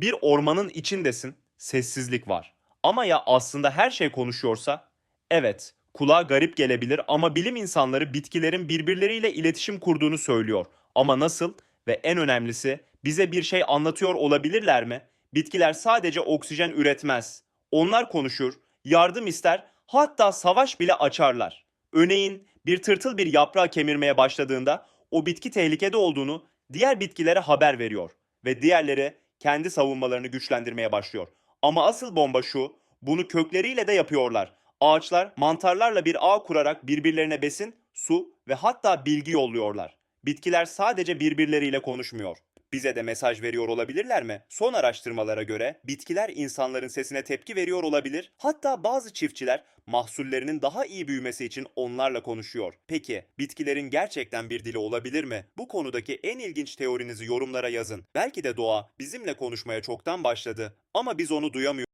Bir ormanın içindesin, sessizlik var. Ama ya aslında her şey konuşuyorsa? Evet, kulağa garip gelebilir ama bilim insanları bitkilerin birbirleriyle iletişim kurduğunu söylüyor. Ama nasıl? Ve en önemlisi bize bir şey anlatıyor olabilirler mi? Bitkiler sadece oksijen üretmez. Onlar konuşur, yardım ister, hatta savaş bile açarlar. Örneğin bir tırtıl bir yaprağı kemirmeye başladığında o bitki tehlikede olduğunu diğer bitkilere haber veriyor ve diğerleri kendi savunmalarını güçlendirmeye başlıyor. Ama asıl bomba şu, bunu kökleriyle de yapıyorlar. Ağaçlar mantarlarla bir ağ kurarak birbirlerine besin, su ve hatta bilgi yolluyorlar. Bitkiler sadece birbirleriyle konuşmuyor. Bize de mesaj veriyor olabilirler mi? Son araştırmalara göre bitkiler insanların sesine tepki veriyor olabilir. Hatta bazı çiftçiler mahsullerinin daha iyi büyümesi için onlarla konuşuyor. Peki bitkilerin gerçekten bir dili olabilir mi? Bu konudaki en ilginç teorinizi yorumlara yazın. Belki de doğa bizimle konuşmaya çoktan başladı ama biz onu duyamıyoruz.